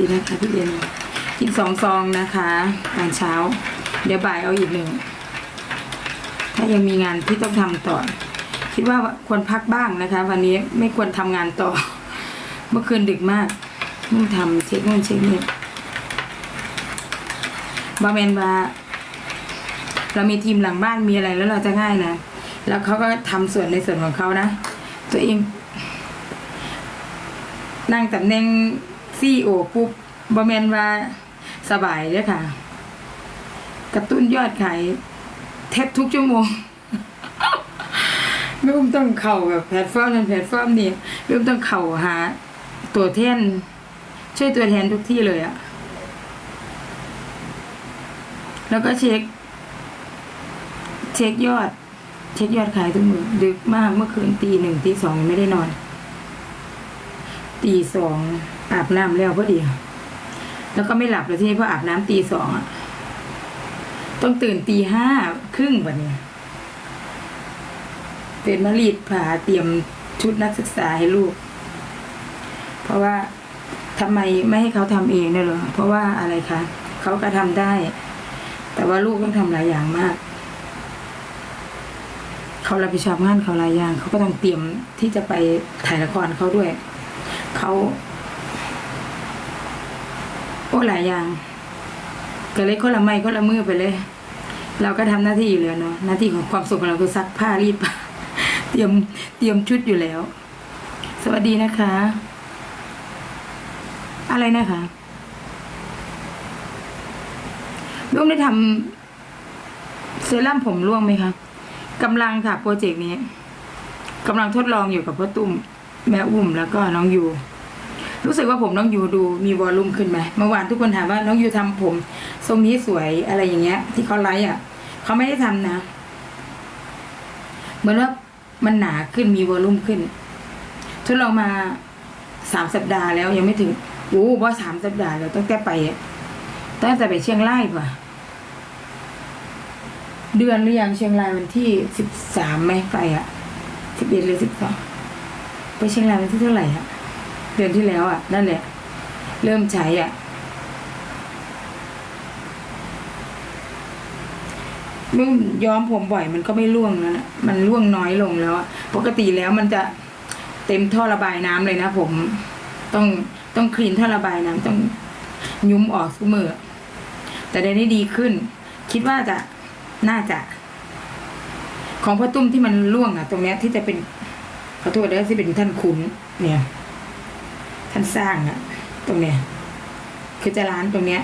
ดีนะคะพี่เรียนกินสองซองนะคะตอนเช้า เดี๋ยวบ่ายเอาอีกหนึ่ง ถ้ายังมีงานที่ต้องทำต่อ คิดว่าควรพักบ้างนะคะ วันนี้ไม่ควรทำงานต่อ เมื่อคืนดึกมากนุ่งทำเช็คนู่นเช็คนี่บาเมนว่าเรามีทีมหลังบ้านมีอะไรแล้วเราจะง่ายนะ แล้วเขาก็ทำส่วนในส่วนของเขานะ ตัวเอง นั่งตำแหน่ง ซีโอปุ๊บบอแมนว่าสบายเลยค่ะ กระตุ้นยอดขายแทบทุกชั่วโมงไม่อุ้มต้องเข่าแบบแพลตฟอร์มนั้นแพลตฟอร์มนี้ไม่อุ้มต้องเข่าหา ตัวแทนช่วยตัวแทนทุกที่เลยอะแล้วก็เช็ค เช็คยอด เช็คยอดขายทุกมือดึกมากเมื่อคืนตีหนึ่งตีสองยังไม่ได้นอน ตีสอง อาบน้ำแล้วพอดี แล้วก็ไม่หลับเลยที่นี่เพราะอาบน้ำตีสองอะต้องตื่นตีห้าครึ่งแบบนี้ตื่นมารีดผาเตรียมชุดนักศึกษาให้ลูก เพราะว่าทำไมไม่ให้เขาทำเองเนี่ยหรอ เพราะว่าอะไรคะ เขาก็ทำได้ แต่ว่าลูกต้องทำหลายอย่างมากเขารับผิดชอบงานเขาหลายอย่าง เขาก็ต้องเตรียมที่จะไปถ่ายละครเขาด้วย เขา โอ้หลายอย่างก็เลยคนละไม้คนละมือไปเลย เราก็ทำหน้าที่อยู่แล้วเนาะหน้าที่ของความสุขของเราคือซักผ้ารีดผ้าเตรียมเตรียมชุดอยู่แล้ว สวัสดีนะคะ อะไรนะคะร่วมได้ทำเซรั่มผมร่วงไหมคะกำลังค่ะโปรเจกต์นี้กำลังทดลองอยู่กับพ่อตุ้มแม่อุ้มแล้วก็น้องยู รู้สึกว่าผมน้องยูดูมีวอลลุ่มขึ้นไหมเมื่อวานทุกคนถามว่าน้องยูทำผมทรงนี้สวยอะไรอย่างเงี้ย ที่เขาไลฟ์อะเขาไม่ได้ทำนะ เหมือนว่ามันหนาขึ้นมีวอลลุ่มขึ้นทดลองมาสามสัปดาห์แล้วยังไม่ถึงโอ้ว่าสามสัปดาห์แล้วตั้งแต่ไปตั้งแต่ไปเชียงรายป่ะเดือนหรือยังเชียงรายวันที่สิบสามไหมไปอะสิบเอ็ดหรือสิบสองไปเชียงรายวันที่เท่าไหร่อะ เดือนที่แล้วอะ นั่นแหละ เริ่มใช้อะเมื่อย้อมผมบ่อยมันก็ไม่ร่วงแล้วนะมันร่วงน้อยลงแล้วปกติแล้วมันจะเต็มท่อระบายน้ำเลยนะผมต้องต้องคลีนท่อระบายน้ำต้องยุ้มออกทุกมือแต่เดี๋ยวนี้ดีขึ้น คิดว่าจะน่าจะ ของพ่อตุ้มที่มันร่วงอะ ตรงเนี้ยที่จะเป็นขอโทษนะที่เป็นท่านขุนเนี่ย ท่านสร้างอะตรงเนี้ยคือจะร้านตรงเนี้ย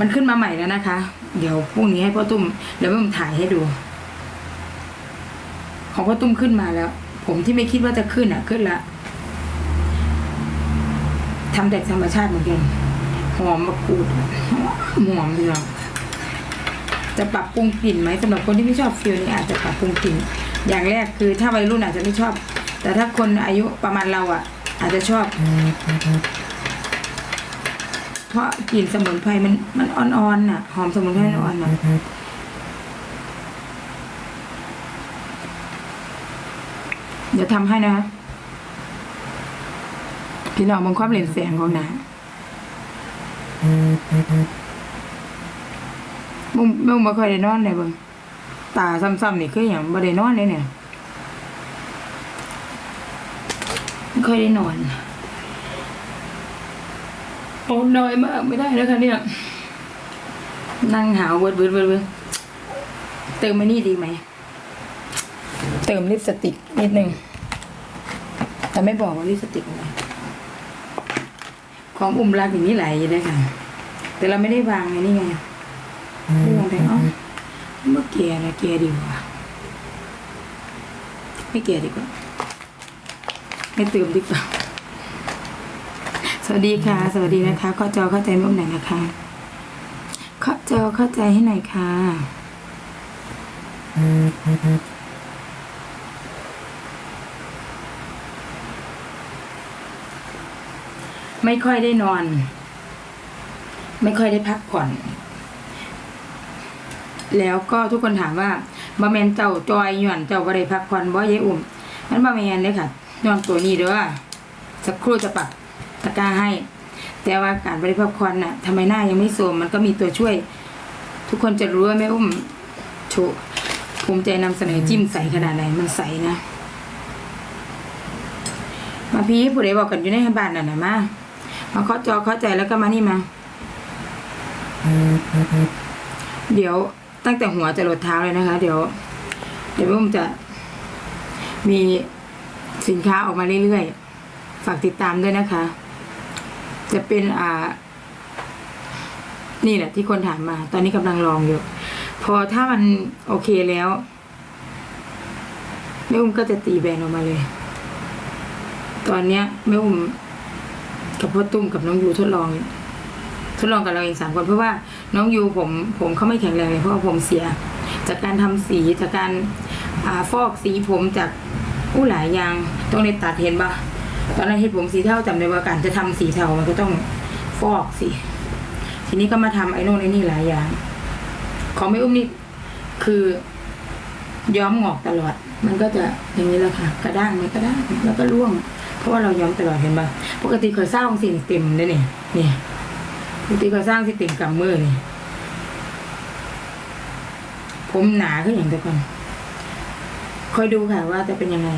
มันขึ้นมาใหม่แล้วนะคะ เดี๋ยวพรุ่งนี้ให้พ่อตุ้มเดี๋ยวผมถ่ายให้ดู ของพ่อตุ้มขึ้นมาแล้ว ผมที่ไม่คิดว่าจะขึ้นอะขึ้นละทำแต่ธรรมชาติเหมือนกันหอมมะกรูดหอมดีเนาะจะปรับปรุงกลิ่นไหมสำหรับคนที่ไม่ชอบฟิลนี้อาจจะปรับปรุงกลิ่น อย่างแรกคือถ้าวัยรุ่นอาจจะไม่ชอบ แต่ถ้าคนอายุประมาณเราอะ อาจจะชอบ เพราะกลิ่นสมุนไพรมันมันอ่อนๆน่ะ หอมสมุนไพรอ่อนๆน่ะเดี๋ยวทำให้นะคะพี่น้องบางความเล่นแสงของหนามึงมึงบ่ค่อยได้นอนเลยเบิ่งตาซ้ำๆนี่คืออย่างบ่ได้นอนเลยเนี่ยไม่ ค่อยได้นอนโอ้น้อยมากไม่ได้แล้วค่ะเนี่ย นั่งหาวเวิร์ดเวิร์ดเวิร์ดเติมมานี่ดีไหม เติมลิปสติกนิดนึง แต่ไม่บอกว่าลิปสติกอะไรของอุ่มรักอย่างนี้ไหลอยู่ได้ค่ะ แต่เราไม่ได้วางไงนี่ไงไม่วางแต่เอ้าเมื่อแกนะแกดีกว่า ไม่แกดีกว่า ไม่เติมดีกว่าสวัสดีค่ะ สวัสดีนะคะข้อจอเข้าใจมุมไหนนะคะข้อจอเข้าใจให้หน่อยค่ะไม่ค่อยได้นอน ไม่ค่อยได้พักผ่อน แล้วก็ทุกคนถามว่าบะแมนเจ้าจอยหย่อนเจ้าบ่ได้พักผ่อนบ่ยายอุ่มนั้นบะแมนเลยค่ะ นอนตัวนี้เด้อสักครู่จะปักตะกร้าให้ แต่ว่าการบริโภคควันน่ะทำไมหน้ายังไม่โทรมมันก็มีตัวช่วย ทุกคนจะรู้ว่าแม่อุ้มโชว์ภูมิใจนำเสนอจิ้มใสขนาดไหนมันใสนะ มาพี่ผู้ใดบอกกันอยู่ในบ้านน่ะนะมามาเคาะจอเคาะใจแล้วก็มานี่มา เดี๋ยวตั้งแต่หัวจะหลดเท้าเลยนะคะ เดี๋ยว เดี๋ยวผมจะมี สินค้าออกมาเรื่อยๆ ฝากติดตามด้วยนะคะ จะเป็นอ่า นี่แหละที่คนถามมา ตอนนี้กำลังลองอยู่ พอถ้ามันโอเคแล้วแม่อุ้มก็จะตีแบรนด์ออกมาเลย ตอนเนี้ยแม่อุ้มกับพ่อตุ้มกับน้องยูทดลอง ทดลองกับเราเองสามคนเพราะว่าน้องยูผม ผมเขาไม่แข็งแรงเลยเพราะว่าผมเสีย จากการทำสีจากการอ่าฟอกสีผมจาก ผู้หลายอย่างต้องในตัดเห็นปะตอนนั้นเห็นผมสีเทาจำได้ว่าการจะทำสีเทามันก็ต้องฟอกสีทีนี้ก็มาทำไอ้โน่นไอ้นี่หลายอย่าง ของไม่อุ้มนี่คือย้อมหงอกตลอด มันก็จะอย่างนี้แหละค่ะ กระด้างไหมกระด้างแล้วก็ร่วง เพราะว่าเราย้อมตลอดเห็นปะปกติเคยสร้างสิ่งเต็มเลยเนี่ยเนี่ยปกติเคยสร้างสิเต็มกำมือเลยผมหนาขึ้นอย่างแต่ก่อน คอยดูค่ะว่าจะเป็นยังไง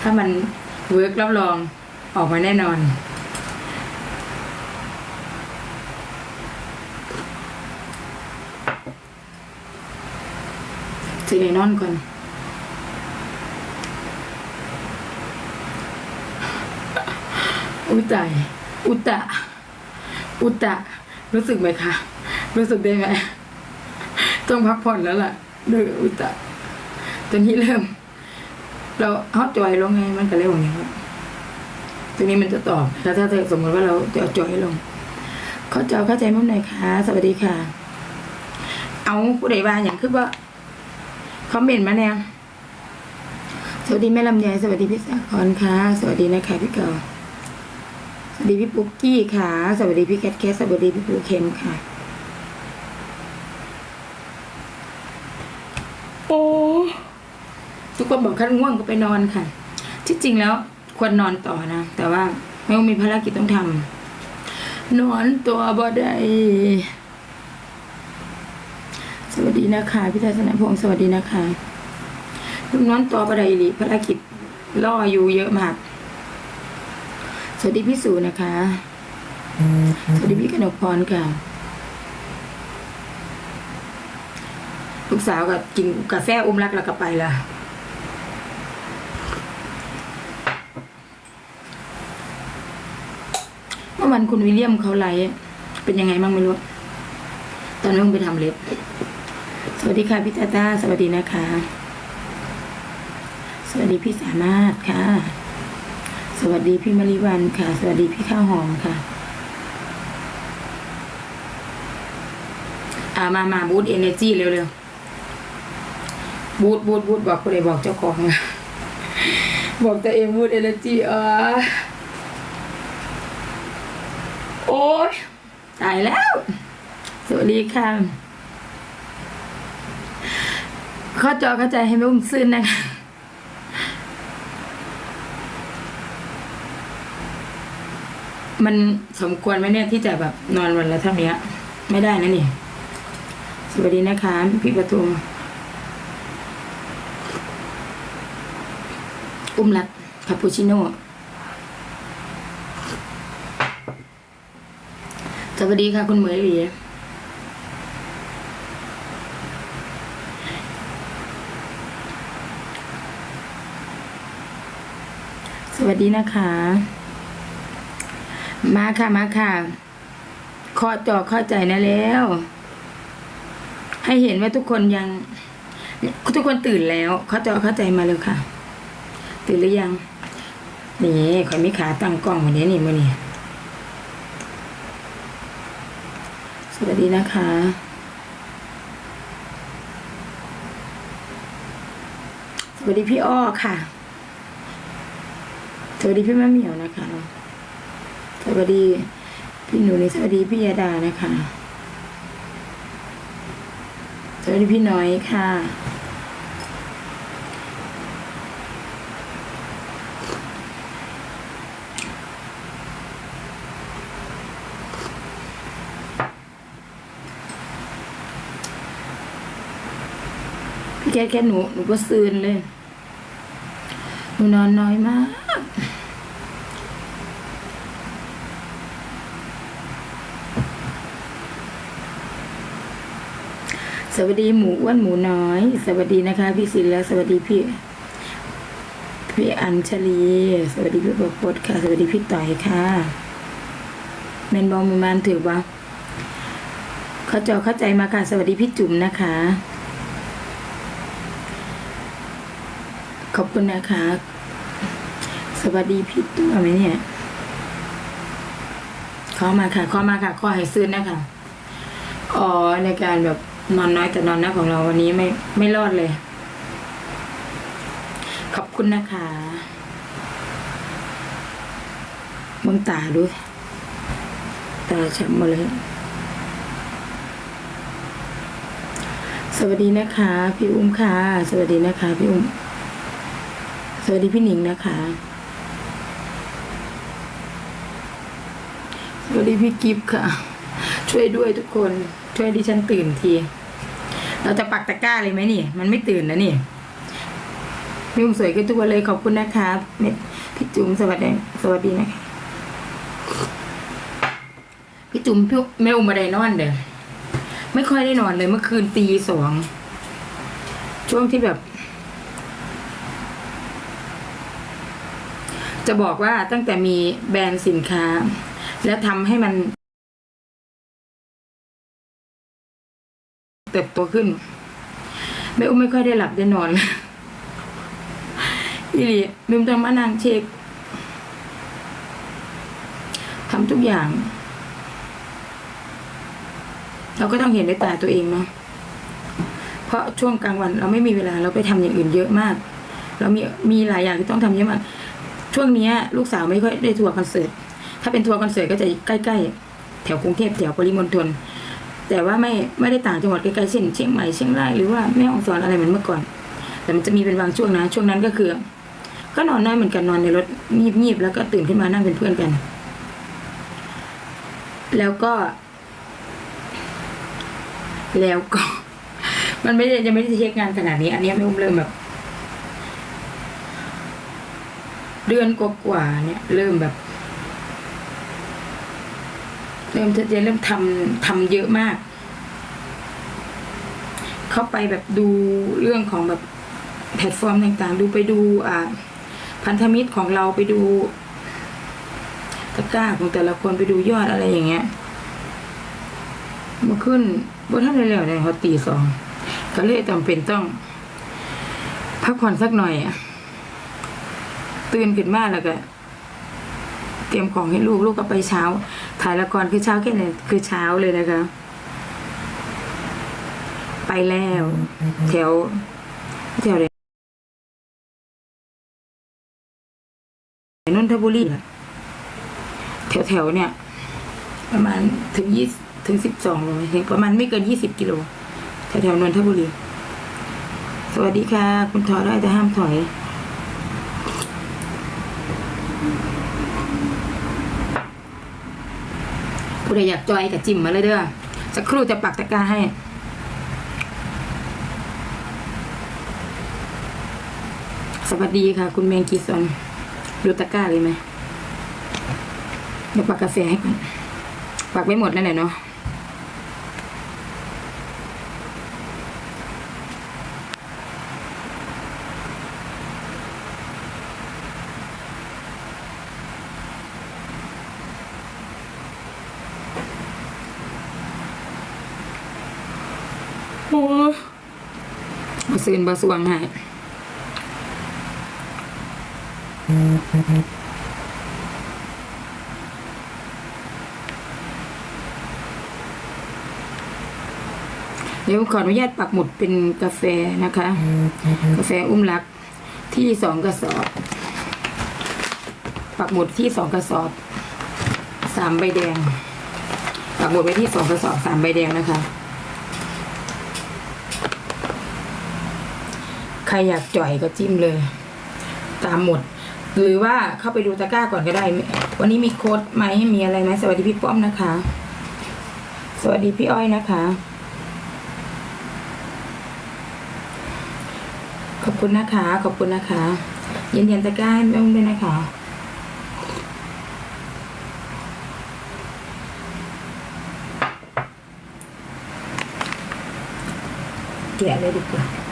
ถ้ามันเวิร์กรับรองออกมาแน่นอนซีเลนอนก่อนอุตายอุตะ อุตะ รู้สึกไหมคะ รู้สึกได้ไหม ต้องพักผ่อนแล้วล่ะด้วยอุตะ ตอนนี้เริ่ม เราฮอตจอยลงไงมันก็เร็วอย่างนี้ครับตรงนี้มันจะตอบแล้วถ้าสมมติว่าเราจะจอยลงเขาใจเข้าใจมั้งไหนคะสวัสดีค่ะ เอาผู้ใดบ้านอย่างคือว่าคอมเมนต์มาแนวสวัสดีแม่ลำไยสวัสดีพี่สาคอนค่ะ สวัสดีนะคะพี่เก่าสวัสดีพี่ปุ๊กกี้ค่ะ สวัสดีพี่แคทแคทสวัสดีพี่ปูเข็มค่ะ โอ้ทุกคน บอกขั้นง่วงก็ไปนอนค่ะ ที่จริงแล้วควรนอนต่อนะ แต่ว่าไม่ต้องมีภารกิจต้องทำนอนตัวบ่ได้สวัสดีนะคะพี่ทัศนพงศ์สวัสดีนะคะลูกน้องต่อประไดลิภารกิจล่ออยู่เยอะมาก สวัสดีพี่สูนะคะ สวัสดีพี่กนกพรค่ะลูกสาวก็กินกาแฟอุ้มรักแล้วก็ไปละ มื่อวันคุณวิลเลียมเขาไลฟ์เป็นยังไงบ้างไม่รู้ ตอนนั้นไปทำเล็บ สวัสดีค่ะพี่ตาตาสวัสดีนะคะ สวัสดีพี่สามารถค่ะ สวัสดีพี่มาริวันค่ะ สวัสดีพี่ข้าวหอมค่ะอามามาบูตเอเนจีเร็วๆ บูตบูตบูตบอกคนใดบอกเจ้าของนะบอกตัวเองบูตเอเนจีอ่าโอ้ยตายแล้ว สวัสดีค่ะเข้าจอเข้าใจให้ไม่อุ้มซึ้นนะคะมันสมควรไหมเนี่ยที่จะแบบนอนวันละเท่านี้ไม่ได้นะนี่สวัสดีนะคะ พี่ประทุมอุ้มรักคาปูชิโน่ วัสดีค่ะ คุณเหมยหลีสวัสดีนะคะ มาค่ะมาค่ะเคาะจอเข้าใจนะแล้ว ให้เห็นว่าทุกคนยัง ทุกคนตื่นแล้วเคาจอเข้าใจมาเลยค่ะ ตื่นหรือยัง นี่ขอยมีขาตั้งกล้องวันนี้นี่มื่อนี่ สวัสดีนะคะสวัสดีพี่อ้อค่ะสวัสดีพี่มะเหมียวนะคะสวัสดีพี่หนูนี่สวัสดีพี่ยาดานะคะสวัสดีพี่น้อยค่ะ แค่แค่หนูหนูก็ซืนเลย หนูนอนน้อยมาก สวัสดีหมูอ้วนหมูน้อย สวัสดีนะคะ พี่ศิลและสวัสดีพี่พี่อัญชลี สวัสดีพี่ประพดค่ะ สวัสดีพี่ต่อยค่ะแมนบอลมือมันถือว่าเขาจอเข้าใจมาค่ะ สวัสดีพี่จุ๋มนะคะ ขอบคุณนะคะ สวัสดีพี่ตัวไหมเนี่ยขอมาค่ะขอมาค่ะขอให้ซื้อนะคะอ๋อในการแบบนอนน้อยแต่นอนนะของเราวันนี้ไม่ไม่รอดเลย ขอบคุณนะคะมึงตาด้วย ตาช้ำหมดเลย สวัสดีนะคะ พี่อุ้มค่ะ สวัสดีนะคะ พี่อุ้ม สวัสดีพี่หนิงนะคะ สวัสดีพี่กิฟต์ค่ะ ช่วยด้วยทุกคน ช่วยดิฉันตื่นที เราจะปักตะกร้าเลยไหมนี่ มันไม่ตื่นนะนี่พี่อุ้มสวยขึ้นทุกวันเลยขอบคุณนะคะเม็ดพี่จุ๋มสวัสดีสวัสดีนะคะพี่จุ๋มพี่แม่อุมมาได้นอนเด้อไม่ค่อยได้นอนเลยเมื่อคืนตีสองช่วงที่แบบ จะบอกว่าตั้งแต่มีแบรนด์สินค้า แล้วทำให้มันเติบโตขึ้นแม่อุ้มไม่ค่อยได้หลับได้นอนเลยอีหลีลืมต้องมานั่งเช็คทำทุกอย่าง เราก็ต้องเห็นด้วยตาตัวเองเนาะเพราะช่วงกลางวันเราไม่มีเวลาเราไปทำอย่างอื่นเยอะมาก เรามีมีหลายอย่างที่ต้องทำเยอะมาก ช่วงนี้ลูกสาวไม่ค่อยได้ทัวร์คอนเสิร์ต ถ้าเป็นทัวร์คอนเสิร์ตก็จะใกล้ๆ แถวกรุงเทพแถวปริมณฑล แต่ว่าไม่ไม่ได้ต่างจังหวัดใกล้ๆเช่นเชียงใหม่เชียงรายหรือว่าแม่ฮ่องสอนอะไรเหมือนเมื่อก่อน แต่มันจะมีเป็นบางช่วงนะ ช่วงนั้นก็คือ ก็นอนน้อยเหมือนกันนอนในรถงีบๆแล้วก็ตื่นขึ้นมานั่งเป็นเพื่อนกัน แล้วก็ แล้วก็ มันไม่ได้ยังไม่ได้เช็คงานขนาดนี้ อันนี้ไม่อุ้มเริ่มแบบ เดือนกว่าๆเนี่ย เริ่มแบบ เริ่มจะเริ่มทำทำเยอะมาก เข้าไปแบบดูเรื่องของแบบแพลตฟอร์มต่างๆ ดูไปดูอ่าพันธมิตรของเราไปดูตะกร้าของแต่ละคนไปดูยอดอะไรอย่างเงี้ยมาขึ้นบนท่านเร็วๆเนี่ยเขาตีสองก็เลยจำเป็นต้อง พักผ่อนสักหน่อยอะ ตื่นขึ้นมาแล้วก็ เตรียมของให้ลูกลูกก็ไปเช้า ถ่ายละครคือเช้าแค่ไหนคือเช้าเลยนะคะ ไปแล้ว แถวแถวไหนนนทบุรีแถวแถวเนี่ย ประมาณถึงยี่ถึงสิบสองโลถึงประมาณไม่เกินยี่สิบกิโลแถวแถวนนทบุรี สวัสดีค่ะ คุณถอได้แต่ห้ามถอย ผู้ใดอยากจอยกับจิมมาเลยเด้อสักครู่จะปักตะกร้าให้สวัสดีค่ะ คุณเมงกีซอนดูตะกร้าเลยไหมเดี๋ยวปักกาแฟให้ก่อนปักไว้หมดนั่นแหละเนาะ โอ้มาซื้อบาสวงให้เดี๋ยวขออนุญาตปักหมุดเป็นกาแฟนะคะ กาแฟอุ้มรักที่สองกระสอบ ปักหมุดที่สองกระสอบสามใบแดง ปักหมุดไว้ที่สองกระสอบสามใบแดงนะคะ ใค รอยากจ่อยก็จิ้มเลย ตามหมด หรือว่าเข้าไปดูตะกร้าก่อนก็ได้ วันนี้มีโค้ดไหมมีอะไรไหมสวัสดีพี่ป้อมนะคะ สวัสดีพี่อ้อยนะคะ ขอบคุณนะคะ ขอบคุณนะคะยืนยันตะกร้าให้แม่อุ้มด้วยนะคะแกะเลยดีกว่า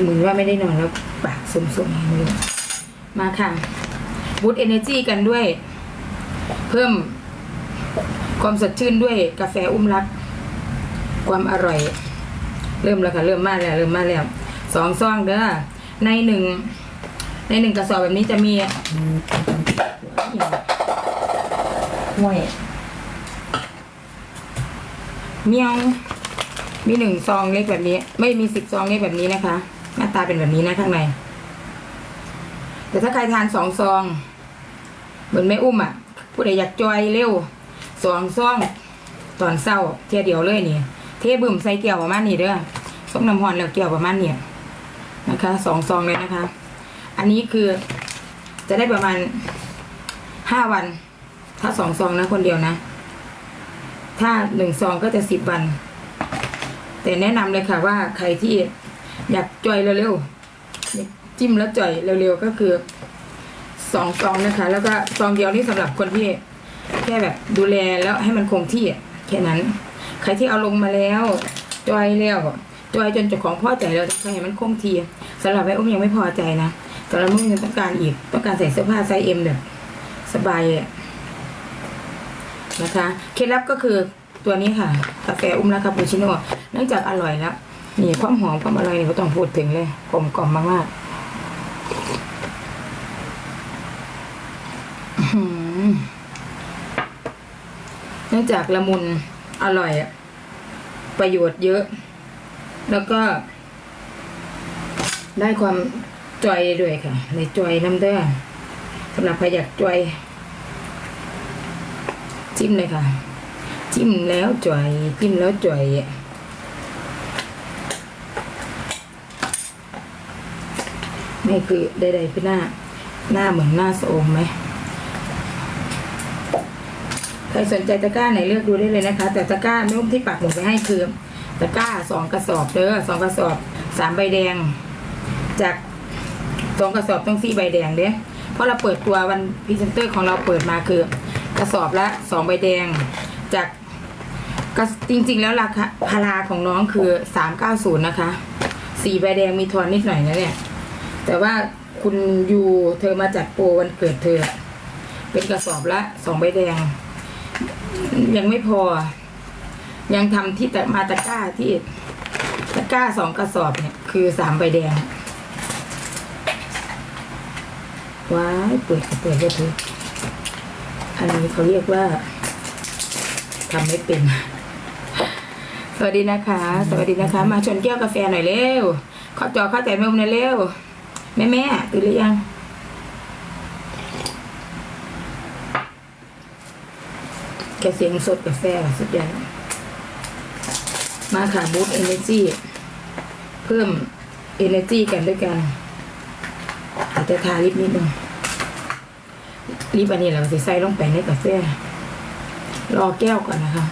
เหมือนว่าไม่ได้นอนแล้วปากสมๆอย่างนี้มาค่ะบูตเอเนจีกันด้วย เพิ่มความสดชื่นด้วยกาแฟอุ้มรัก ความอร่อย เริ่มแล้วค่ะ เริ่มมาแล้วเริ่มมาแล้วสองซองเด้อในหนึ่งในหนึ่งกระสอบแบบนี้จะมีห่วยเมียวมีหนึ่งซองเล็กแบบนี้ ไม่มีสิบซองเล็กแบบนี้นะคะ หน้าตาเป็นแบบนี้นะข้างใน แต่ถ้าใครทานสองซอง เหมือนแม่อุ้มอะ ผู้ใดอยากจอยเร็วสองซองตอนเศร้าเทียเดียวเลยนี่เทบึมใส่เกี่ยวประมาณนี้เด้อส้มน้ำหอนแล้วเกี่ยวประมาณนี้นะคะสองซองเลยนะคะ อันนี้คือจะได้ประมาณห้าวัน ถ้าสองซองนะคนเดียวนะ ถ้าหนึ่งซองก็จะสิบวัน แต่แนะนำเลยค่ะว่าใครที่ อยากจ่อยเร็วๆจิ้มแล้วจ่อยเร็วๆก็คือสองซองนะคะ แล้วก็ซองเดียวนี่สำหรับคนที่แค่แบบดูแลแล้วให้มันคงที่อะแค่นั้น ใครที่เอาลงมาแล้วจอยแล้วจอยจนเจ้าของพอใจแล้วใครให้มันคงที่สำหรับไอ้อุ้มยังไม่พอใจนะสำหรับอุ้มยังต้องการอีกต้องการใส่เสื้อผ้าไซส์เอ็มแบบสบายอะนะคะเคล็ดลับก็คือตัวนี้ค่ะกาแฟอุ้มและคาปูชิโน่เนื่องจากอร่อยแล้ว นี่ความหอมความอร่อยนี่ก็ต้องพูดถึงเลยกลมกล่อมมากๆอื้อหือเนื่องจากละมุนอร่อยอะประโยชน์เยอะ แล้วก็ ได้ความจอยด้วยค่ะ ในจอยน้ำเด้อสำหรับใครอยากจอย จิ้มเลยค่ะ จิ้มแล้วจอย จิ้มแล้วจอยอะ นี่คือใดๆคือหน้า หน้าเหมือนหน้าสโอมไหมใครสนใจตะกร้าไหนเลือกดูได้เลยนะคะ แต่ตะกร้าไม่อุ้มที่ปักหมุดไปให้คือตะกร้าสองกระสอบเด้อสองกระสอบสามใบแดง จากสองกระสอบต้องสี่ใบแดงเด้เพราะเราเปิดตัววันพรีเซนเตอร์ของเราเปิดมาคือกระสอบละสองใบแดง จากกระจริง ๆ แล้วราคาพาราของน้องคือสามเก้าศูนย์นะคะสี่ใบแดงมีทอนนิดหน่อยนะเนี่ย แต่ว่าคุณยูเธอมาจัดโปรวันเกิดเธอ เป็นกระสอบละสองใบแดง ยังไม่พอ ยังทำที่แต่มาตะก้าที่ตะก้าสองกระสอบเนี่ย คือสามใบแดงว้ายเปิดเปิดก็ถืออันนี้เขาเรียกว่าทำไม่เป็น สวัสดีนะคะ สวัสดีนะคะ มาชนแก้วกาแฟหน่อยเร็วขอจอเข้าใจแม่อุ้มหน่อยเร็ว แม่แม่ตื่นหรือยังแค่เสียงสดกาแฟสุดยอดมาค่ะบูตเอเนจีเพิ่มเอเนจีกันด้วยกันอาจจะทาลิปนิดนึงลิปอันนี้เราจะใส่ลงไปในกาแฟรอแก้วก่อนนะคะ